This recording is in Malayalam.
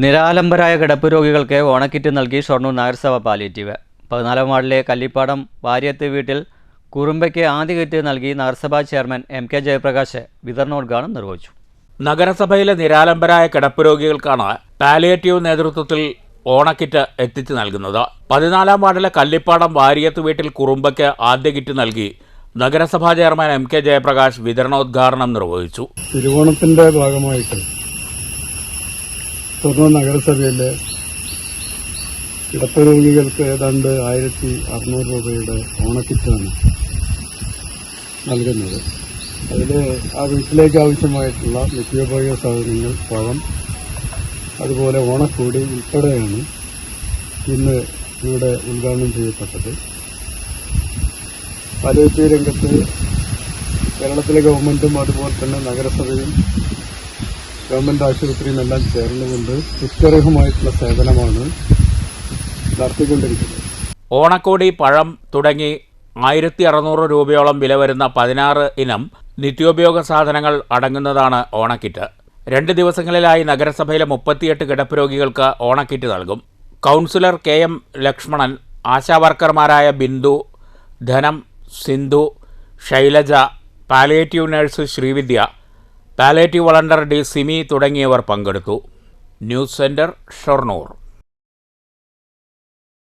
നിരാലംബരായ കിടപ്പ് രോഗികൾക്ക് ഓണക്കിറ്റ് നൽകി ഷൊർണൂർ നഗരസഭ പാലിയേറ്റീവ് പതിനാലാം വാർഡിലെ കല്ലിപ്പാടം വാര്യത്ത് വീട്ടിൽ കുറുമ്പയ്ക്ക് ആദ്യ കിറ്റ് നൽകി നഗരസഭാ ചെയർമാൻ എം കെ ജയപ്രകാശ് വിതരണോദ്ഘാടനം നിർവഹിച്ചു. നഗരസഭയിലെ നിരാലംബരായ കിടപ്പ് രോഗികൾക്കാണ് പാലിയേറ്റീവ് നേതൃത്വത്തിൽ ഓണക്കിറ്റ് എത്തിച്ചു നൽകുന്നത്. പതിനാലാം വാർഡിലെ കല്ലിപ്പാടം വാര്യത്ത് വീട്ടിൽ കുറുമ്പയ്ക്ക് ആദ്യ കിറ്റ് നൽകി നഗരസഭാ ചെയർമാൻ എം കെ ജയപ്രകാശ് വിതരണോദ്ഘാടനം നിർവഹിച്ചു. തിരുവോണത്തിന്റെ ഭാഗമായിട്ട് ഷൊർണൂർ നഗരസഭയിലെ കിടപ്പ് രോഗികൾക്ക് ഏതാണ്ട് ആയിരത്തി അറുന്നൂറ് രൂപയുടെ ഓണക്കിറ്റാണ് നൽകുന്നത്. അതിൽ ആ വീട്ടിലേക്ക് ആവശ്യമായിട്ടുള്ള നിത്യോപയോഗ സാധനങ്ങൾ പഴം അതുപോലെ ഓണക്കൂടി ഉൾപ്പെടെയാണ് ഇന്ന് ഇവിടെ ഉദ്ഘാടനം ചെയ്യപ്പെട്ടത്. പാലിയേറ്റീവ് രംഗത്ത് കേരളത്തിലെ ഗവൺമെന്റും അതുപോലെ തന്നെ നഗരസഭയും ഗവൺമെന്റ് ആശുപത്രിയും എല്ലാം ചേർന്നുകൊണ്ട് നിസ്തരഹമായിട്ടുള്ള സേവനമാണ് നടത്തിക്കൊണ്ടിരിക്കുന്നത്. ഓണക്കോടി പഴം തുടങ്ങി ആയിരത്തി അറുന്നൂറ് രൂപയോളം വില വരുന്ന പതിനാറ് ഇനം നിത്യോപയോഗ സാധനങ്ങൾ അടങ്ങുന്നതാണ് ഓണക്കിറ്റ്. രണ്ട് ദിവസങ്ങളിലായി നഗരസഭയിലെ മുപ്പത്തിയെട്ട് കിടപ്പ് രോഗികൾക്ക് ഓണക്കിറ്റ് നൽകും. Councillor K M Lakshmanan ആശാവർക്കർമാരായ Bindu Dhanam Sindhu Shailaja palliative nurse Srividya palliative volunteer D Simi തുടങ്ങിയവർ പങ്കെടുത്തു. News centre Shoranur.